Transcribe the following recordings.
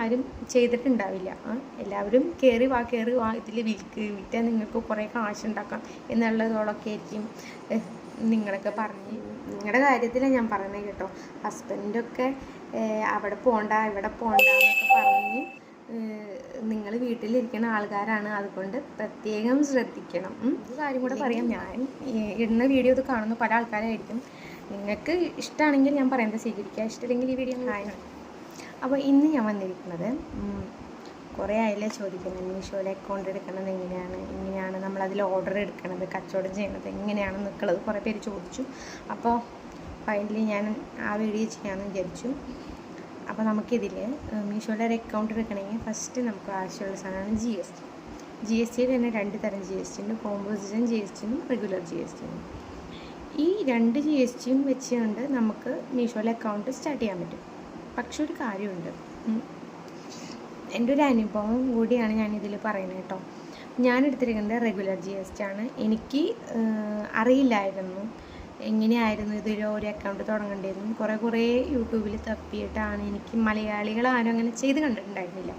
ആരും ചെയ്തിട്ടുണ്ടാവില്ല. ആ, എല്ലാവരും കയറി വാ കയറി വാ ഇതിൽ വിൽക്ക് വിറ്റാൽ നിങ്ങൾക്ക് കുറേ കാശുണ്ടാക്കാം എന്നുള്ളതോളൊക്കെ ആയിരിക്കും നിങ്ങളൊക്കെ പറഞ്ഞ്. നിങ്ങളുടെ കാര്യത്തിലാണ് ഞാൻ പറയുന്നത് കേട്ടോ. ഹസ്ബൻഡൊക്കെ അവിടെ പോണ്ട ഇവിടെ പോണ്ട എന്നൊക്കെ പറഞ്ഞ് നിങ്ങൾ വീട്ടിലിരിക്കുന്ന ആൾക്കാരാണ്. അതുകൊണ്ട് പ്രത്യേകം ശ്രദ്ധിക്കണം. ഒരു കാര്യം കൂടെ പറയാം. ഞാൻ ഇടുന്ന വീഡിയോ ഇത് കാണുന്ന പല ആൾക്കാരായിരിക്കും. നിങ്ങൾക്ക് ഇഷ്ടമാണെങ്കിൽ ഞാൻ പറയുന്നത് സ്വീകരിക്കുക. ഇഷ്ടമില്ലെങ്കിൽ ഈ വീഡിയോ കാണാം അപ്പോൾ ഇന്ന് ഞാൻ വന്നിരിക്കുന്നത് കുറേ ആയില്ലേ ചോദിക്കുന്നത് മീഷോയിൽ അക്കൗണ്ട് എടുക്കുന്നത് എങ്ങനെയാണ് എങ്ങനെയാണ് നമ്മൾ അതിൽ ഓർഡർ എടുക്കുന്നത് കച്ചവടം ചെയ്യുന്നത് എങ്ങനെയാണ് നിൽക്കുന്നത് കുറേ പേര് ചോദിച്ചു. അപ്പോൾ ഫൈനലി ഞാൻ ആ വീഡിയോ ചെയ്യാമെന്ന് വിചാരിച്ചു. അപ്പോൾ നമുക്കിതിൽ മീഷോയുടെ ഒരു അക്കൗണ്ട് എടുക്കണമെങ്കിൽ ഫസ്റ്റ് നമുക്ക് ആവശ്യമുള്ള സാധനമാണ് G S T G S ടിയിൽ തന്നെ രണ്ട് തരം ജി എസ് ടി ഉണ്ട്. കോമ്പോസിഷൻ ജി എസ് ടിയും റെഗുലർ ജി എസ് ടിയും ഈ രണ്ട് ജി എസ് ടിയും വെച്ചുകൊണ്ട് നമുക്ക് മീഷോയിലെ അക്കൗണ്ട് സ്റ്റാർട്ട് ചെയ്യാൻ പറ്റും. പക്ഷെ ഒരു കാര്യമുണ്ട്. എന്റെ ഒരു അനുഭവം കൂടിയാണ് ഞാനിതിൽ പറയുന്നത് കേട്ടോ. ഞാൻ എടുത്തിരിക്കുന്നത് റെഗുലർ ജി എസ് ടി ആണ്. എനിക്ക് അറിയില്ലായിരുന്നു എങ്ങനെയായിരുന്നു ഇതൊരു ഒരു അക്കൗണ്ട് തുടങ്ങേണ്ടതെന്നും. കുറേ കുറേ യൂട്യൂബിൽ തപ്പിയിട്ടാണ് എനിക്ക് മലയാളികൾ ആരും അങ്ങനെ ചെയ്ത് കണ്ടിട്ടുണ്ടായിരുന്നില്ല.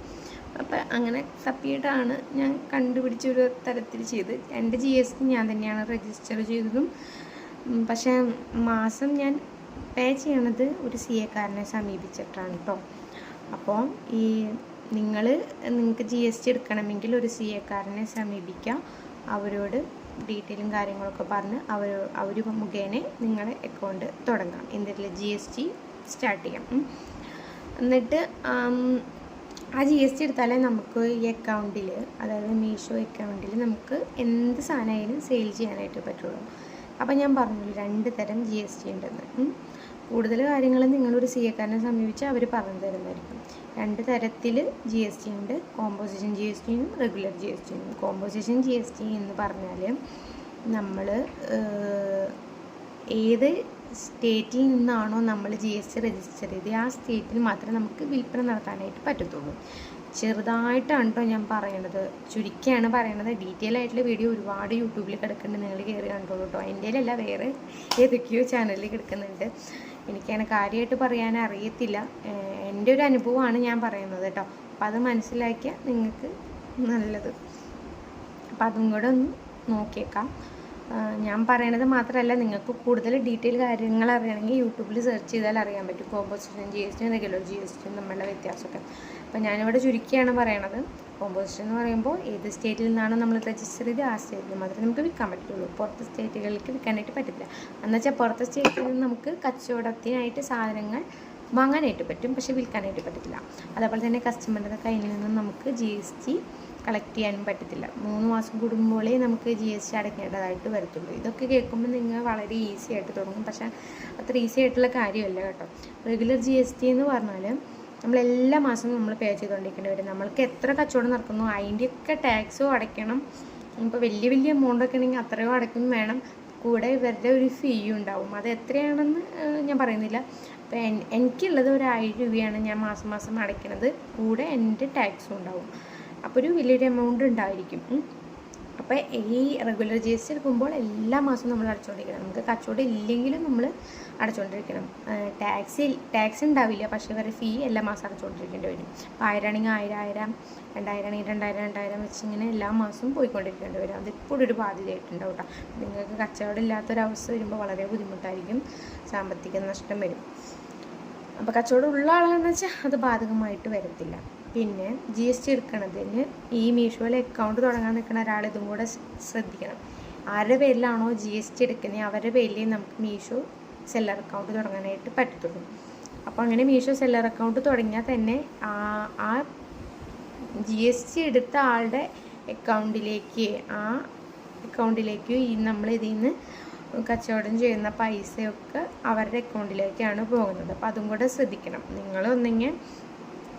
അപ്പം അങ്ങനെ തപ്പിയിട്ടാണ് ഞാൻ കണ്ടുപിടിച്ചൊരു തരത്തിൽ ചെയ്ത്. എന്റെ ജി എസ് ടി ഞാൻ തന്നെയാണ് രജിസ്റ്റർ ചെയ്തതും. പക്ഷേ മാസം ഞാൻ പേ ചെയ്യണത് ഒരു സി എക്കാരനെ സമീപിച്ചിട്ടാണ് കേട്ടോ അപ്പോൾ ഈ നിങ്ങൾ നിങ്ങൾക്ക് ജി എസ് ടി എടുക്കണമെങ്കിൽ ഒരു സി എക്കാരനെ സമീപിക്കാം. അവരോട് ഡീറ്റെയിലും കാര്യങ്ങളൊക്കെ പറഞ്ഞ് അവർ അവർ മുഖേന നിങ്ങളെ അക്കൗണ്ട് തുടങ്ങാം. എന്തിൽ ജി എസ് ടി സ്റ്റാർട്ട് ചെയ്യാം. എന്നിട്ട് ആ ജി എസ് ടി എടുത്താലേ നമുക്ക് ഈ അക്കൗണ്ടിൽ അതായത് മീഷോ അക്കൗണ്ടിൽ നമുക്ക് എന്ത് സാധനമായാലും സെയിൽ ചെയ്യാനായിട്ട് പറ്റുള്ളൂ. അപ്പം ഞാൻ പറഞ്ഞു രണ്ട് തരം ജി എസ് ടി ഉണ്ടെന്ന്. കൂടുതൽ കാര്യങ്ങൾ നിങ്ങളൊരു സി എക്കാരനെ സമീപിച്ച് അവർ പറഞ്ഞു തരുന്നതായിരിക്കും. രണ്ട് തരത്തിൽ ജി എസ് ടി ഉണ്ട്. കോമ്പോസിഷൻ ജി എസ് ടിയും റെഗുലർ ജി എസ് ടിയും കോമ്പോസിഷൻ ജി എസ് ടി എന്ന് പറഞ്ഞാൽ നമ്മൾ ഏത് സ്റ്റേറ്റിൽ നിന്നാണോ നമ്മൾ ജി എസ് ടി രജിസ്റ്റർ ചെയ്ത് ആ സ്റ്റേറ്റിൽ മാത്രമേ നമുക്ക് വിൽപ്പന നടത്താനായിട്ട് പറ്റത്തുള്ളൂ. ചെറുതായിട്ടാണ് കേട്ടോ ഞാൻ പറയണത്. ചുരുക്കിയാണ് പറയണത്. ഡീറ്റെയിൽ ആയിട്ടുള്ള വീഡിയോ ഒരുപാട് യൂട്യൂബിൽ കിടക്കുന്നുണ്ട്. നിങ്ങൾ കയറി കണ്ടോളൂ കേട്ടോ എന്റെയിലല്ല വേറെ ഏതൊക്കെയോ ചാനലിൽ കിടക്കുന്നുണ്ട്. എനിക്കങ്ങനെ കാര്യമായിട്ട് പറയാൻ അറിയത്തില്ല. എന്റെ ഒരു അനുഭവമാണ് ഞാൻ പറയുന്നത് കേട്ടോ അപ്പോൾ അത് മനസ്സിലാക്കിയാൽ നിങ്ങൾക്ക് നല്ലത്. അപ്പം അതും കൂടെ ഒന്ന് നോക്കിയേക്കാം. ഞാൻ പറയണത് മാത്രമല്ല നിങ്ങൾക്ക് കൂടുതൽ ഡീറ്റെയിൽ കാര്യങ്ങൾ അറിയണമെങ്കിൽ യൂട്യൂബിൽ സെർച്ച് ചെയ്താൽ അറിയാൻ പറ്റും. കോമ്പോസിഷൻ ജി എസ് ടിയും റെഗുലർ ജി എസ് ടിയും തമ്മിലുള്ള വ്യത്യാസമൊക്കെ. അപ്പോൾ ഞാനിവിടെ ചുരുക്കിയാണ് പറയണത്. കോമ്പോസിഷൻ എന്ന് പറയുമ്പോൾ ഏത് സ്റ്റേറ്റിൽ നിന്നാണോ നമ്മൾ രജിസ്റ്റർ ചെയ്ത് ആ സ്റ്റേറ്റിൽ മാത്രമേ നമുക്ക് വിൽക്കാൻ പറ്റുള്ളൂ. പുറത്ത് സ്റ്റേറ്റുകളിലേക്ക് വിൽക്കാനായിട്ട് പറ്റില്ല എന്നുവെച്ചാൽ പുറത്തെ സ്റ്റേറ്റിൽ നിന്ന് നമുക്ക് കച്ചവടത്തിനായിട്ട് സാധനങ്ങൾ വാങ്ങാനായിട്ട് പറ്റും പക്ഷേ വിൽക്കാനായിട്ട് പറ്റത്തില്ല. അതേപോലെ തന്നെ കസ്റ്റമറുടെ കയ്യിൽ നിന്നും നമുക്ക് ജി എസ് ടി കളക്ട് ചെയ്യാനും പറ്റത്തില്ല. മൂന്ന് മാസം കൂടുമ്പോഴേ നമുക്ക് ജി എസ് ടി അടയ്ക്കേണ്ടതായിട്ട് വരത്തുള്ളൂ. ഇതൊക്കെ കേൾക്കുമ്പോൾ നിങ്ങൾ വളരെ ഈസി ആയിട്ട് തുടങ്ങും. പക്ഷേ അത്ര ഈസി ആയിട്ടുള്ള കാര്യമല്ല കേട്ടോ. റെഗുലർ ജി എസ് ടി എന്ന് പറഞ്ഞാൽ നമ്മൾ എല്ലാ മാസവും നമ്മൾ പേ ചെയ്തുകൊണ്ടിരിക്കേണ്ടി വരും. നമ്മൾക്ക് എത്ര കച്ചവടം നടക്കുന്നു അതിന്റെയൊക്കെ ടാക്സും അടയ്ക്കണം. ഇപ്പോൾ വലിയ വലിയ എമൗണ്ടൊക്കെ ആണെങ്കിൽ അത്രയും അടയ്ക്കും വേണം. കൂടെ ഇവരുടെ ഒരു ഫീ ഉണ്ടാവും. അത് എത്രയാണെന്ന് ഞാൻ പറയുന്നില്ല. അപ്പോൾ എനിക്കുള്ളത് ഒരു ആയിരം രൂപയാണ് ഞാൻ മാസം മാസം അടയ്ക്കുന്നത് കൂടെ എന്റെ ടാക്സും ഉണ്ടാവും. അപ്പോൾ ഒരു വലിയൊരു എമൗണ്ട് ഉണ്ടായിരിക്കും. അപ്പോൾ ഈ റെഗുലർ ജി എസ് ടി എടുക്കുമ്പോൾ എല്ലാ മാസവും നമ്മൾ അടച്ചുകൊണ്ടിരിക്കണം നമുക്ക് കച്ചവടം ഇല്ലെങ്കിലും നമ്മൾ അടച്ചുകൊണ്ടിരിക്കണം ടാക്സ് ടാക്സ് ഉണ്ടാവില്ല. പക്ഷേ വേറെ ഫീ എല്ലാ മാസം അടച്ചുകൊണ്ടിരിക്കേണ്ടി വരും. അപ്പോൾ ആയിരം ആണെങ്കിൽ ആയിരം ആയിരം രണ്ടായിരം ആണെങ്കിൽ രണ്ടായിരം രണ്ടായിരം വെച്ച് ഇങ്ങനെ എല്ലാ മാസവും പോയിക്കൊണ്ടിരിക്കേണ്ടി വരും. അതിപ്പോഴും ഒരു ബാധ്യതയായിട്ടുണ്ടാവും കേട്ടോ നിങ്ങൾക്ക് കച്ചവടം ഇല്ലാത്തൊരവസ്ഥ വരുമ്പോൾ വളരെ ബുദ്ധിമുട്ടായിരിക്കും. സാമ്പത്തിക നഷ്ടം വരും. അപ്പോൾ കച്ചവടം ഉള്ള ആളാണെന്ന് വെച്ചാൽ അത് ബാധകമായിട്ട് വരത്തില്ല. പിന്നെ ജി എസ് ടി എടുക്കണതിന് ഈ മീഷോയിൽ അക്കൗണ്ട് തുടങ്ങാൻ നിൽക്കുന്ന ഒരാൾ ഇതും കൂടെ ശ്രദ്ധിക്കണം. ആരുടെ പേരിലാണോ ജി എസ് ടി എടുക്കുന്നത് അവരുടെ പേരിൽ നമുക്ക് മീഷോ സെല്ലർ അക്കൗണ്ട് തുടങ്ങാനായിട്ട് പറ്റത്തുള്ളൂ. അപ്പോൾ അങ്ങനെ മീഷോ സെല്ലർ അക്കൗണ്ട് തുടങ്ങിയാൽ തന്നെ ആ ആ ജി എസ് ടി എടുത്ത ആളുടെ അക്കൗണ്ടിലേക്ക് ആ അക്കൗണ്ടിലേക്ക് ഈ നമ്മൾ ഇതിൽ നിന്ന് കച്ചവടം ചെയ്യുന്ന പൈസയൊക്കെ അവരുടെ അക്കൗണ്ടിലേക്കാണ് പോകുന്നത്. അപ്പോൾ അതും കൂടെ ശ്രദ്ധിക്കണം. നിങ്ങളൊന്നെങ്കിൽ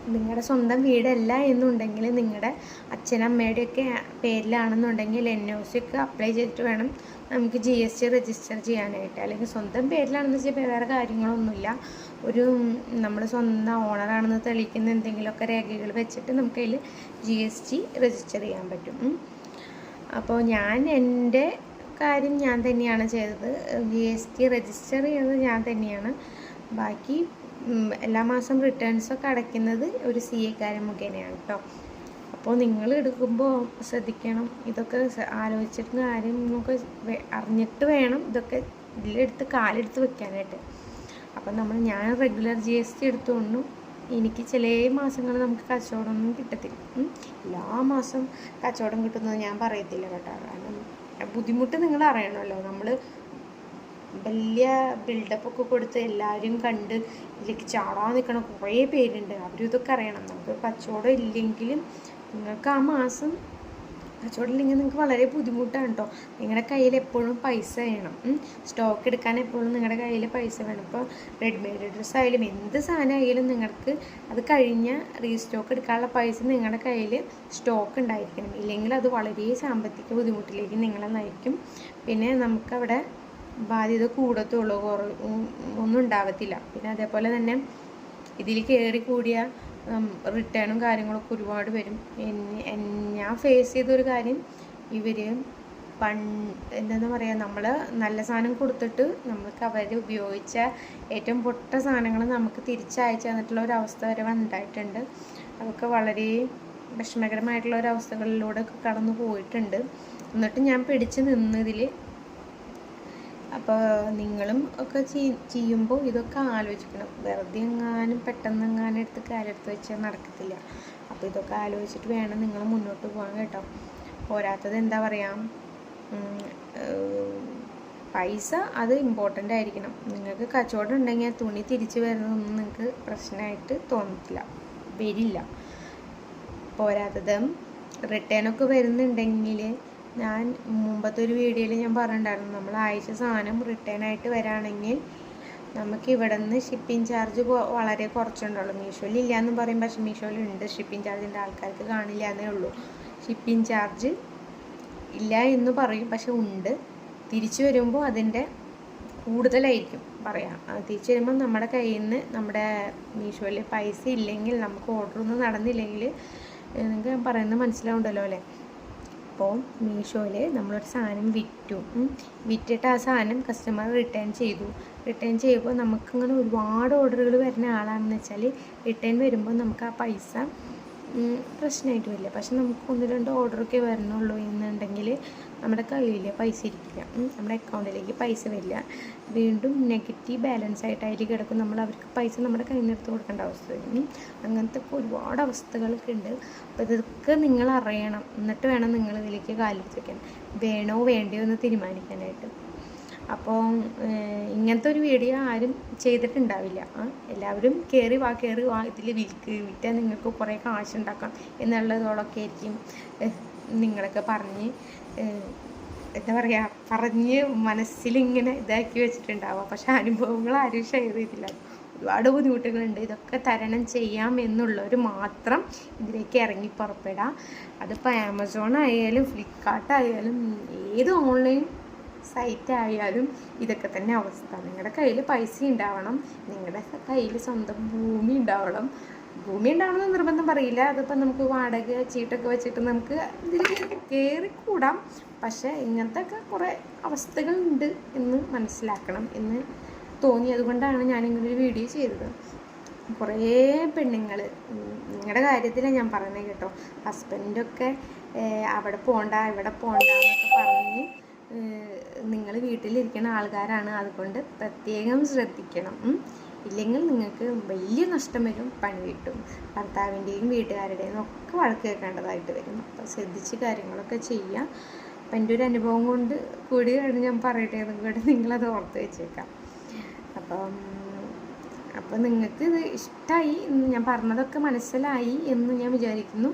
നിങ്ങളുടെ സ്വന്തം വീടല്ല എന്നുണ്ടെങ്കിൽ നിങ്ങളുടെ അച്ഛനമ്മയുടെയൊക്കെ പേരിലാണെന്നുണ്ടെങ്കിൽ എൻ ഒ സി ഒക്കെ അപ്ലൈ ചെയ്തിട്ട് വേണം നമുക്ക് ജി എസ് ടി രജിസ്റ്റർ ചെയ്യാനായിട്ട്. അല്ലെങ്കിൽ സ്വന്തം പേരിലാണെന്ന് വെച്ചാൽ വേറെ കാര്യങ്ങളൊന്നുമില്ല. ഒരു നമ്മൾ സ്വന്തം ഓണറാണെന്ന് തെളിയിക്കുന്ന എന്തെങ്കിലുമൊക്കെ രേഖകൾ വെച്ചിട്ട് നമുക്ക് അതിൽ ജി എസ് ടി രജിസ്റ്റർ ചെയ്യാൻ പറ്റും. അപ്പോൾ ഞാൻ എന്റെ കാര്യം ഞാൻ തന്നെയാണ് ചെയ്തത്. ജി എസ് ടി രജിസ്റ്റർ ചെയ്തത് ഞാൻ തന്നെയാണ്. ബാക്കി എല്ലാ മാസം റിട്ടേൺസൊക്കെ അടയ്ക്കുന്നത് ഒരു സി എക്കാരൻ മുഖേനയാണ് കേട്ടോ അപ്പോൾ നിങ്ങൾ എടുക്കുമ്പോൾ ശ്രദ്ധിക്കണം. ഇതൊക്കെ ആലോചിച്ചിട്ട് കാര്യം നമുക്ക് വെ- അറിഞ്ഞിട്ട് വേണം ഇതൊക്കെ ഇതിലെടുത്ത് കാലെടുത്ത് വെക്കാനായിട്ട്. അപ്പം നമ്മൾ ഞാൻ റെഗുലർ ജി എസ് ടി എടുത്തുകൊണ്ടും എനിക്ക് ചില മാസങ്ങളിൽ നമുക്ക് കച്ചവടമൊന്നും കിട്ടത്തില്ല. എല്ലാ മാസം കച്ചവടം കിട്ടുന്നത് ഞാൻ പറയത്തില്ല കേട്ടോ. കാരണം ബുദ്ധിമുട്ട് നിങ്ങൾ അറിയണമല്ലോ. നമ്മൾ വലിയ ബിൽഡപ്പൊക്കെ കൊടുത്ത് എല്ലാവരും കണ്ട് ഇതിലേക്ക് ചാടാൻ നിൽക്കണ കുറേ പേരുണ്ട്. അവരും ഇതൊക്കെ അറിയണം. നമുക്ക് കച്ചവടം ഇല്ലെങ്കിലും നിങ്ങൾക്ക് ആ മാസം കച്ചവടം ഇല്ലെങ്കിൽ നിങ്ങൾക്ക് വളരെ ബുദ്ധിമുട്ടാണ് കേട്ടോ നിങ്ങളുടെ കയ്യിൽ എപ്പോഴും പൈസ വേണം. സ്റ്റോക്ക് എടുക്കാൻ എപ്പോഴും നിങ്ങളുടെ കയ്യിൽ പൈസ വേണം. ഇപ്പോൾ റെഡിമെയ്ഡ് ഡ്രസ്സ് ആയാലും എന്ത് സാധനം ആയാലും നിങ്ങൾക്ക് അത് കഴിഞ്ഞ റീസ്റ്റോക്ക് എടുക്കാനുള്ള പൈസ നിങ്ങളുടെ കയ്യിൽ സ്റ്റോക്ക് ഉണ്ടായിരിക്കണം. ഇല്ലെങ്കിൽ അത് വളരെ സാമ്പത്തിക ബുദ്ധിമുട്ടിലേക്ക് നിങ്ങളെ നയിക്കും. പിന്നെ നമുക്കവിടെ ബാധ്യത കൂടത്തുള്ളൂ. കുറ ഒന്നും ഉണ്ടാവത്തില്ല. പിന്നെ അതേപോലെ തന്നെ ഇതിൽ കയറി കൂടിയ റിട്ടേണും കാര്യങ്ങളൊക്കെ ഒരുപാട് വരും. ഞാൻ ഫേസ് ചെയ്തൊരു കാര്യം ഇവർ പൺ എന്താ പറയുക നമ്മൾ നല്ല സാധനം കൊടുത്തിട്ട് നമുക്ക് അവർ ഉപയോഗിച്ച ഏറ്റവും പൊട്ട സാധനങ്ങൾ നമുക്ക് തിരിച്ചയച്ചു തന്നിട്ടുള്ള ഒരു അവസ്ഥ വരെ ഉണ്ടായിട്ടുണ്ട് അതൊക്കെ വളരെ വിഷമകരമായിട്ടുള്ള ഒരു അവസ്ഥകളിലൂടെ കടന്നു പോയിട്ടുണ്ട്. എന്നിട്ട് ഞാൻ പിടിച്ച് നിന്നതിൽ അപ്പോൾ നിങ്ങളും ഒക്കെ ചെയ്- ചെയ്യുമ്പോൾ ഇതൊക്കെ ആലോചിക്കണം. വെറുതെ എങ്ങാനും പെട്ടെന്ന് എങ്ങാനും എടുത്ത് കാലെടുത്ത് വെച്ചാൽ നടക്കത്തില്ല. അപ്പോൾ ഇതൊക്കെ ആലോചിച്ചിട്ട് വേണം നിങ്ങൾ മുന്നോട്ട് പോകാൻ കേട്ടോ. പോരാത്തത് എന്താ പറയുക പൈസ അത് ഇമ്പോർട്ടന്റ് ആയിരിക്കണം. നിങ്ങൾക്ക് കച്ചവടം ഉണ്ടെങ്കിൽ തുണി തിരിച്ചു വരുന്നതൊന്നും നിങ്ങൾക്ക് പ്രശ്നമായിട്ട് തോന്നത്തില്ല. വരില്ല. പോരാത്തത് റിട്ടേണൊക്കെ വരുന്നുണ്ടെങ്കിൽ ഞാൻ മുമ്പത്തെ ഒരു വീഡിയോയിൽ ഞാൻ പറഞ്ഞിട്ടുണ്ടായിരുന്നു നമ്മൾ അയച്ച സാധനം റിട്ടേൺ ആയിട്ട് വരാണെങ്കിൽ നമുക്ക് ഇവിടെ നിന്ന് ഷിപ്പിംഗ് ചാർജ് വളരെ കുറച്ചുണ്ടാവുള്ളൂ മീഷോയിൽ ഇല്ല എന്ന് പറയും പക്ഷേ മീഷോയിൽ ഉണ്ട് ഷിപ്പിംഗ് ചാർജിന്റെ ആൾക്കാർക്ക് കാണില്ല എന്നേ ഉള്ളൂ. ഷിപ്പിംഗ് ചാർജ് ഇല്ല എന്ന് പറയും പക്ഷെ ഉണ്ട്. തിരിച്ചു വരുമ്പോൾ അതിന്റെ കൂടുതലായിരിക്കും പറയാം. തിരിച്ചു വരുമ്പോൾ നമ്മുടെ കയ്യിൽ നിന്ന് നമ്മുടെ മീഷോയിൽ പൈസ ഇല്ലെങ്കിൽ നമുക്ക് ഓർഡർ ഒന്നും നടന്നില്ലെങ്കിൽ നിങ്ങൾക്ക് ഞാൻ പറയുന്നത് മനസ്സിലാവുണ്ടല്ലോ അല്ലേ? അപ്പോൾ മീഷോയിൽ നമ്മളൊരു സാധനം വിറ്റു. വിറ്റിട്ട് ആ സാധനം കസ്റ്റമർ റിട്ടേൺ ചെയ്തു. റിട്ടേൺ ചെയ്യുമ്പോൾ നമുക്കിങ്ങനെ ഒരുപാട് ഓർഡറുകൾ വരുന്ന ആളാണെന്ന് വെച്ചാൽ റിട്ടേൺ വരുമ്പോൾ നമുക്ക് ആ പൈസ പ്രശ്നമായിട്ട് വരില്ല. പക്ഷെ നമുക്ക് ഒന്ന് രണ്ട് ഓർഡറൊക്കെ വരണുള്ളൂ എന്നുണ്ടെങ്കിൽ നമ്മുടെ കയ്യിൽ പൈസ ഇരിക്കില്ല. നമ്മുടെ അക്കൗണ്ടിലേക്ക് പൈസ വരില്ല. വീണ്ടും നെഗറ്റീവ് ബാലൻസ് ആയിട്ട് അതിൽ കിടക്കും. നമ്മൾ അവർക്ക് പൈസ നമ്മുടെ കയ്യിൽ നിന്ന് എടുത്ത് കൊടുക്കേണ്ട അവസ്ഥ വരും. അങ്ങനത്തെ ഒരുപാട് അവസ്ഥകളൊക്കെ ഉണ്ട്. അപ്പോൾ ഇതൊക്കെ നിങ്ങൾ അറിയണം. എന്നിട്ട് വേണം നിങ്ങൾ ഇതിലേക്ക് കാലെടുത്ത് വയ്ക്കാൻ വേണോ വേണ്ടയോ എന്ന് തീരുമാനിക്കാനായിട്ട്. അപ്പോൾ ഇങ്ങനത്തെ ഒരു വീഡിയോ ആരും ചെയ്തിട്ടുണ്ടാവില്ല. എല്ലാവരും കയറി വാ കയറി വാ ഇതിൽ വിൽക്ക് വിറ്റാൽ നിങ്ങൾക്ക് കുറേ കാശുണ്ടാക്കാം എന്നുള്ളതോളൊക്കെ ആയിരിക്കും. നിങ്ങളൊക്കെ പറഞ്ഞ് എന്താ പറയുക പറഞ്ഞ് മനസ്സിലിങ്ങനെ ഇതാക്കി വെച്ചിട്ടുണ്ടാവുക പക്ഷെ അനുഭവങ്ങൾ ആരും ഷെയർ ചെയ്തില്ല ഒരുപാട് ബുദ്ധിമുട്ടുകളുണ്ട്. ഇതൊക്കെ തരണം ചെയ്യാം എന്നുള്ളവർ മാത്രം ഇതിലേക്ക് ഇറങ്ങി പുറപ്പെടാം. അതിപ്പോൾ ആമസോൺ ആയാലും ഫ്ലിപ്കാർട്ട് ആയാലും ഏത് ഓൺലൈൻ സൈറ്റ് ആയാലും ഇതൊക്കെ തന്നെ അവസ്ഥ. നിങ്ങളുടെ കയ്യിൽ പൈസ ഉണ്ടാവണം. നിങ്ങളുടെ കയ്യിൽ സ്വന്തം ഭൂമി ഉണ്ടാവണം. ഭൂമി ഉണ്ടാവണമെന്ന് നിർബന്ധം പറയില്ല. അതിപ്പോൾ നമുക്ക് വാടക ചീട്ടൊക്കെ വെച്ചിട്ട് നമുക്ക് ഇതിൽ കൂടാം. പക്ഷേ ഇങ്ങനത്തെ ഒക്കെ കുറേ അവസ്ഥകളുണ്ട് എന്ന് മനസ്സിലാക്കണം എന്ന് തോന്നി. അതുകൊണ്ടാണ് ഞാനിങ്ങനെ ഒരു വീഡിയോ ചെയ്തത്. കുറേ പെണ്ണുങ്ങൾ നിങ്ങളുടെ കാര്യത്തിലാണ് ഞാൻ പറയുന്നത് കേട്ടോ. ഹസ്ബൻഡൊക്കെ അവിടെ പോണ്ട ഇവിടെ പോണ്ട എന്നൊക്കെ പറഞ്ഞ് നിങ്ങൾ വീട്ടിലിരിക്കുന്ന ആൾക്കാരാണ്. അതുകൊണ്ട് പ്രത്യേകം ശ്രദ്ധിക്കണം. ഇല്ലെങ്കിൽ നിങ്ങൾക്ക് വലിയ നഷ്ടം വരും പണി കിട്ടും. ഭർത്താവിന്റെയും വീട്ടുകാരുടെയും ഒക്കെ വഴക്ക് കേൾക്കേണ്ടതായിട്ട് വരും. അപ്പോൾ ശ്രദ്ധിച്ച് കാര്യങ്ങളൊക്കെ ചെയ്യുക. അപ്പം എന്റെ ഒരു അനുഭവം കൊണ്ട് കൂടിയാണ് ഞാൻ പറയട്ടെ കൂടെ നിങ്ങളത് ഓർത്ത് വെച്ചേക്കാം. അപ്പം അപ്പം നിങ്ങൾക്ക് ഇത് ഇഷ്ടമായി ഞാൻ പറഞ്ഞതൊക്കെ മനസ്സിലായി എന്ന് ഞാൻ വിചാരിക്കുന്നു.